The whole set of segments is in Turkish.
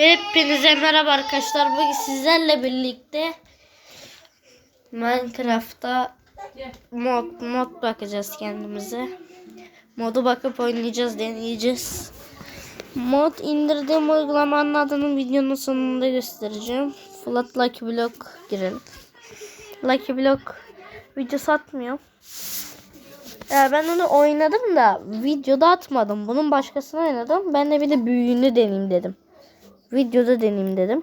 Hepinize merhaba arkadaşlar. Bugün sizlerle birlikte Minecraft'ta mod mod bakacağız kendimize. Modu bakıp oynayacağız, deneyeceğiz. Mod indirdiğim uygulamanın adını videonun sonunda göstereceğim. Flat Lucky Block girelim. Lucky Block video satmıyor. Ya ben onu oynadım da videoda atmadım. Bunun başkasını oynadım. Ben de bir de büyüğünü deneyeyim dedim. Videoda deneyeyim dedim.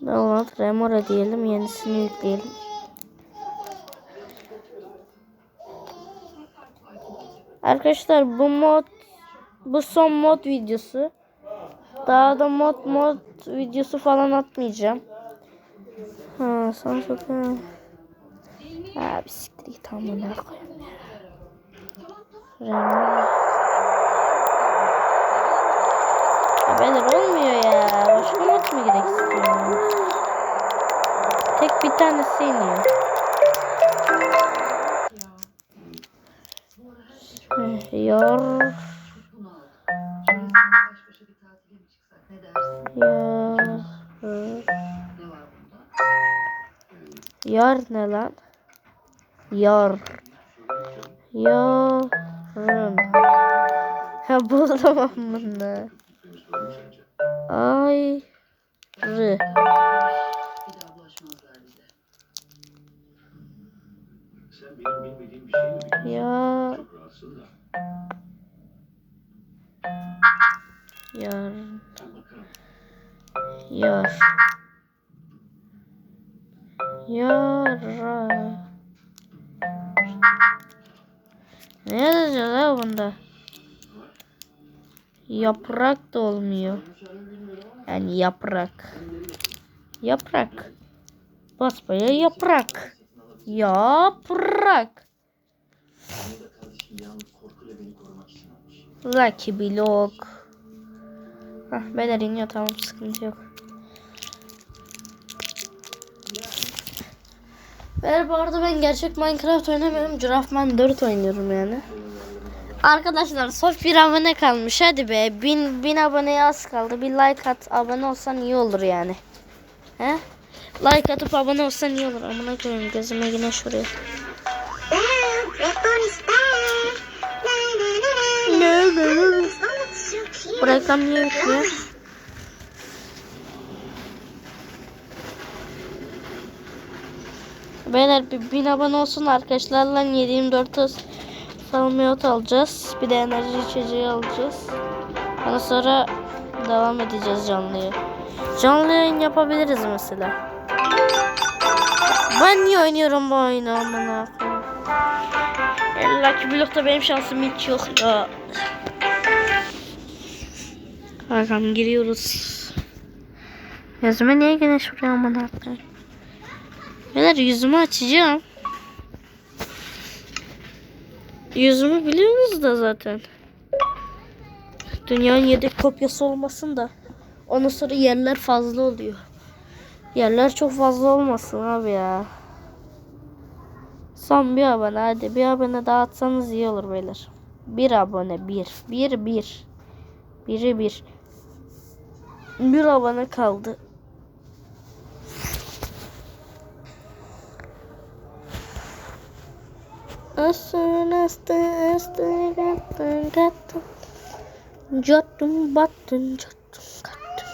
Download Remora diyelim. Yenisini yükleyelim. Arkadaşlar bu mod bu son mod videosu. Daha da mod mod videosu falan atmayacağım. Ha son sokağım. Ha siktir git amına koyayım ya. Remora. Ya beyler olmuyor ya. Başka mod mu gerek istiyorum? Tek bir tanesi iniyor. Eh, Yor. Yar. Yar ne lan? Yar. Yarın. Ha buldum amına. Ay. Rı. Sen benim bilmediğim bir şey mi biliyorsun? Ya. Çok rahatsın da. Yar. Ben bakarım. Yar. Yara. Ne yazacağız ha bunda? Yaprak da olmuyor. Yani yaprak. Yaprak. Basbaya yaprak. Yaprak. Lucky Block. Hah beyler iniyor tamam sıkıntı yok. Beyler bu arada ben gerçek Minecraft oynamıyorum. Girafman 4 oynuyorum yani. Arkadaşlar son bir abone kalmış hadi be. Bin, bin aboneye az kaldı. Bir like at abone olsan iyi olur yani. He? Like atıp abone olsan iyi olur. Amına koyayım gözüme yine şuraya. Ne ne ne? Bu reklam niye yüklüyor? Beyler bir bin abone olsun arkadaşlarla 724 salmiyot alacağız. Bir de enerji içeceği alacağız. Ondan sonra devam edeceğiz canlıya. Canlı yayın yapabiliriz mesela. Ben niye oynuyorum bu oyunu amına koyayım? E, Lucky Block'ta benim şansım hiç yok ya. Bakalım giriyoruz. Yüzüme niye güneş vuruyor amına koyayım? Beyler yüzümü açacağım. Yüzümü biliyorsunuz da zaten. Dünyanın yedek kopyası olmasın da. Ondan sonra yerler fazla oluyor. Yerler çok fazla olmasın abi ya. Son bir abone hadi bir abone daha atsanız iyi olur beyler. Bir abone bir. Bir bir. Biri bir. Bir abone kaldı. Asın astı astı gattın gattın. Cattın battın cattın gattın.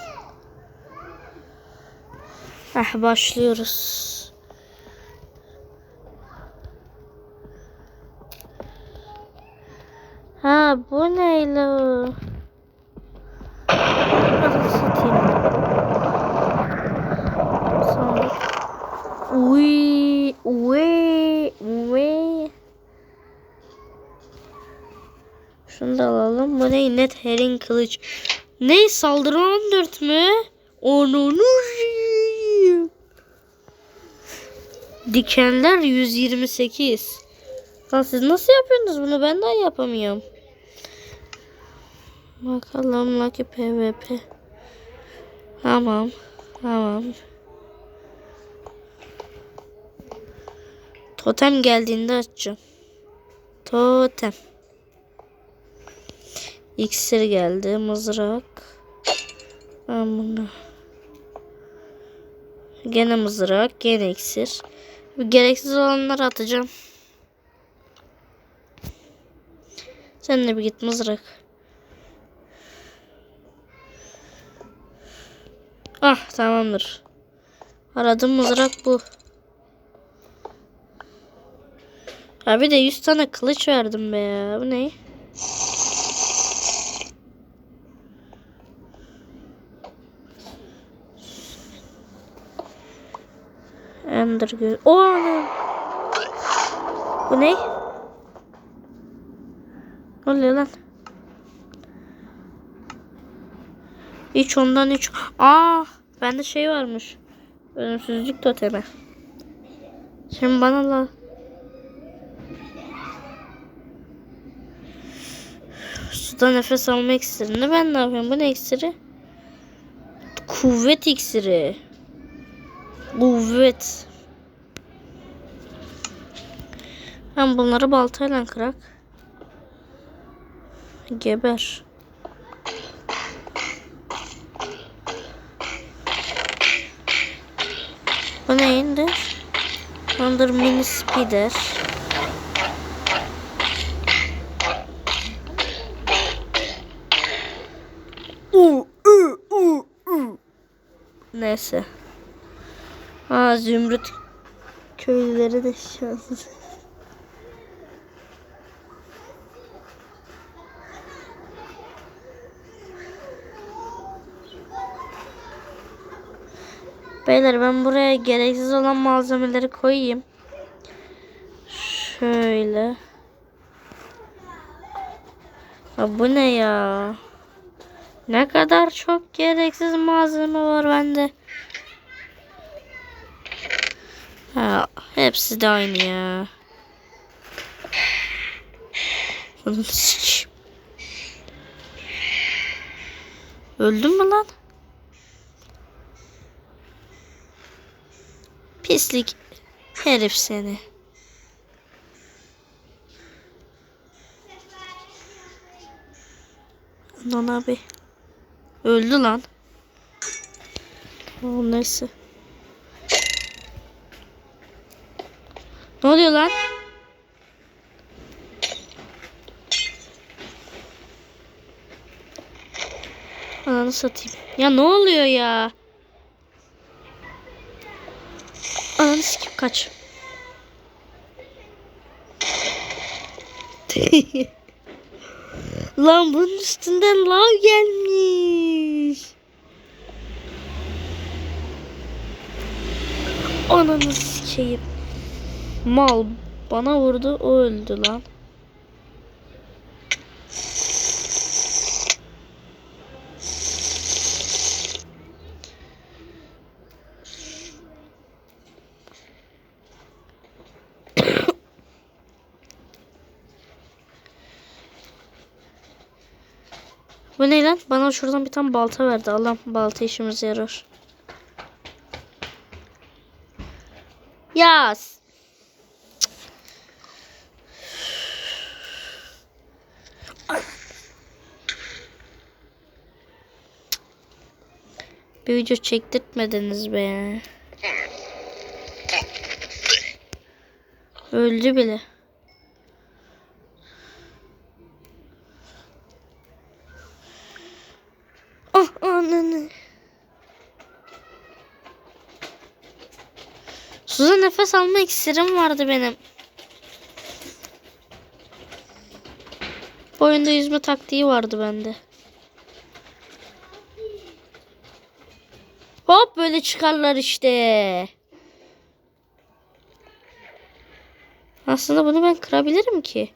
Ah başlıyoruz. Ha bu ne lo? Nasıl satayım? Sandık. Uy, uy, uy. Şunu da alalım. Bu ne? Net herring kılıç. Ne? Saldırı 14 mü? Onu Dikenler 128. Lan siz nasıl yapıyorsunuz bunu? Ben daha yapamıyorum. Bakalım Lucky PvP. Tamam. Tamam. Totem geldiğinde açacağım. Totem. İksir geldi. Mızrak. Ben bunu. Gene mızrak, gene iksir. Gereksiz olanları atacağım. Sen de bir git mızrak. Ah tamamdır. Aradığım mızrak bu. Abi de 100 tane kılıç verdim be ya. Bu ne? Ender göz. O. Bu ne? Ne lan? Hiç ondan hiç. Aa, bende şey varmış. Ölümsüzlük totemi. Şimdi bana la. Suda nefes alma iksirini ben ne yapıyorum? Bu ne iksiri? Kuvvet iksiri. Kuvvet. Ben bunları baltayla kırak. Geber. Bu neydi? Under mini u. Neyse. Aa Zümrüt köylüleri de şanslı. Beyler ben buraya gereksiz olan malzemeleri koyayım. Şöyle. Ya bu ne ya? Ne kadar çok gereksiz malzeme var bende. Ha, hepsi de aynı ya. Öldün mü lan? Pislik herif seni. Lan abi. Öldü lan. O neyse. Ne oluyor lan? Ananı satayım. Ya ne oluyor ya? Ananı sikeyim kaç. Lan bunun üstünden lav gelmiş. Ananı sikeyim. Mal bana vurdu o öldü lan. Bu ne lan? Bana şuradan bir tane balta verdi. Allah'ım balta işimize yarar. Ya. s- Cık. Bir video çektirtmediniz be. Öldü bile. Ananı. Suda nefes alma iksirim vardı benim. Bu oyunda yüzme taktiği vardı bende. Hop böyle çıkarlar işte. Aslında bunu ben kırabilirim ki.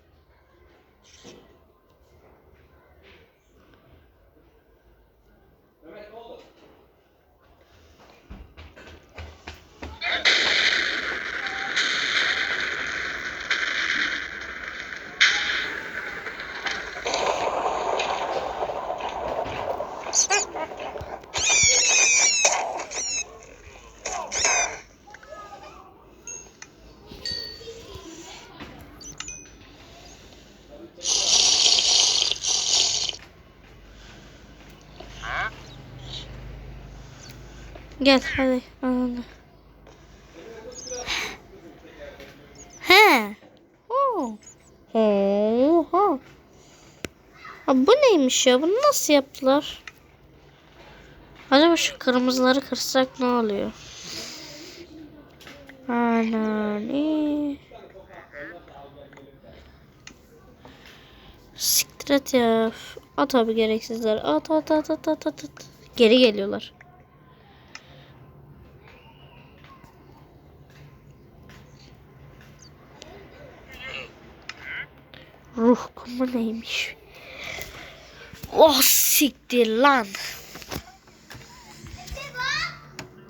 Gel hadi. Anladım. He. Oo. Oha. Ha, bu neymiş ya? Bunu nasıl yaptılar? Acaba şu kırmızıları kırsak ne oluyor? Anani. Siktir et ya. At abi gereksizler. At at at at at. at. Geri geliyorlar. Ruh kumu neymiş? Oh siktir lan.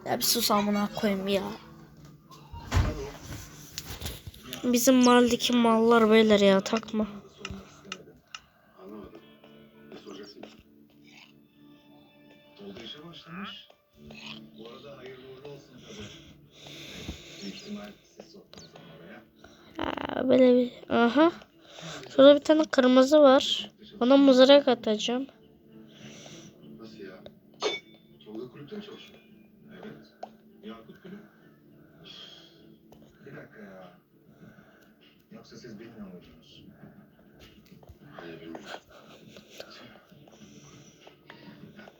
Ya bir sus amına koyayım ya. Bizim maldeki mallar beyler ya takma. Aa, böyle bir aha. Şurada bir tane kırmızı var. Ona mızrak atacağım. Nasıl ya? Tolga kulüpte mi çalışıyor? Evet. Yakut kulüp. Bir dakika ya. Yoksa siz bilmiyor muydunuz? Hayır bilmiyorum.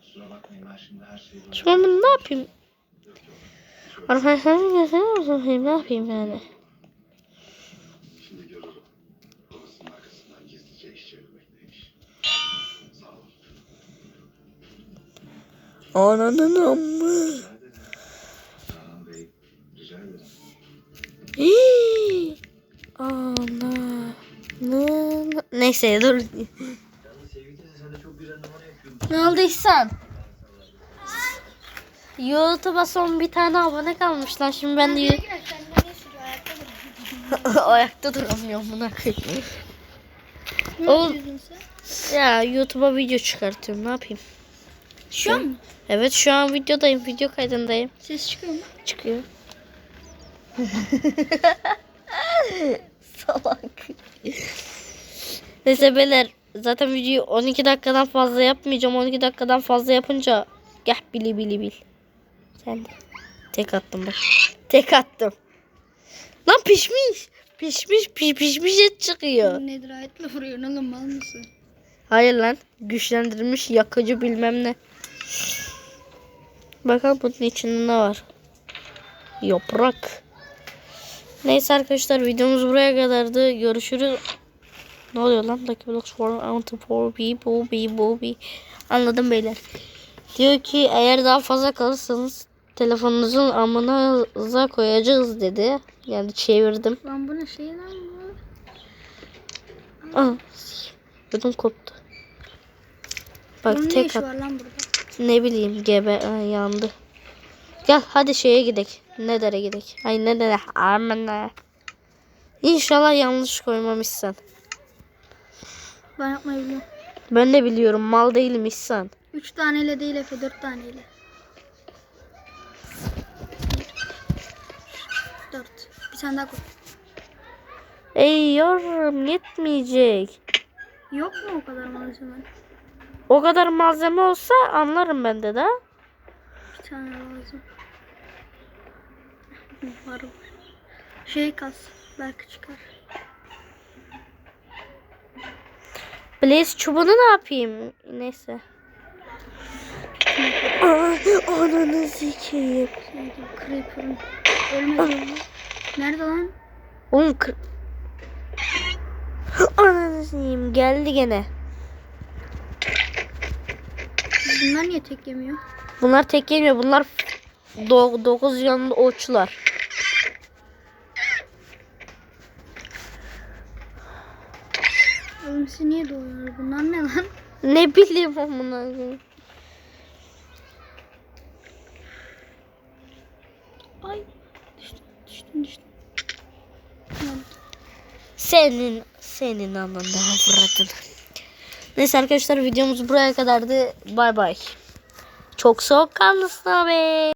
Kusura bakmayın ben şimdi her şeyi böyle... Şimdi ben ne yapayım? Göstereyim ne yapayım yani? De çok güzel numara yapıyorsun. Ne oldu İhsan? YouTube'a son bir tane abone kalmış lan. Şimdi ben de ayakta duramıyorum buna koyayım. Oğlum ya YouTube'a video çıkartıyorum. Ne yapayım? Şu an mı? Evet şu an videodayım. Video kaydındayım. Ses çıkıyor mu? Çıkıyor. Salak. Neyse beyler zaten videoyu 12 dakikadan fazla yapmayacağım. 12 dakikadan fazla yapınca gah bili bili bil. Sen de. Tek attım bak. Tek attım. Lan pişmiş. Pişmiş piş, pişmiş et çıkıyor. Nedir ayetle vuruyorsun oğlum mal mısın? Hayır lan. Güçlendirilmiş yakıcı bilmem ne. Bakalım bunun içinde ne var. Yaprak. Neyse arkadaşlar videomuz buraya kadardı. Görüşürüz. Ne oluyor lan? Lucky Blocks for Anti for people, people, be. Anladım beyler. Diyor ki eğer daha fazla kalırsanız telefonunuzun amına koyacağız dedi. Yani çevirdim. Lan bu ne şey lan bu? Aa, ödüm koptu. Bak Bunun ne tek işi at. var lan burada? Ne bileyim gebe Aa, yandı. Gel hadi şeye gidek. Ne dere gidek. Ay ne dere. Aman İnşallah yanlış koymamışsın. Ben yapmayı biliyorum. Ben de biliyorum mal değilim İhsan. Üç taneyle değil Efe dört taneyle. Dört. Bir tane daha koy. Ey yavrum yetmeyecek. Yok mu o kadar malzeme? O kadar malzeme olsa anlarım ben de da. Bir tane lazım. Var. Şey kas. Belki çıkar. Blaze çubuğunu ne yapayım? Neyse. Ananı sikeyim. Creeper'ın. Ölmedi mi? Nerede lan? Oğlum kır... Ananı sikeyim geldi gene. Bunlar niye tek yemiyor? Bunlar tek yemiyor. Bunlar 9 yanında oçlar. Siz niye doğuyor? Bunlar ne lan? Ne bileyim koyayım. Ay. Düştüm düştüm düştüm. Senin senin ananı avradın. Neyse arkadaşlar videomuz buraya kadardı. Bay bay. Çok soğuk kanlısın abi.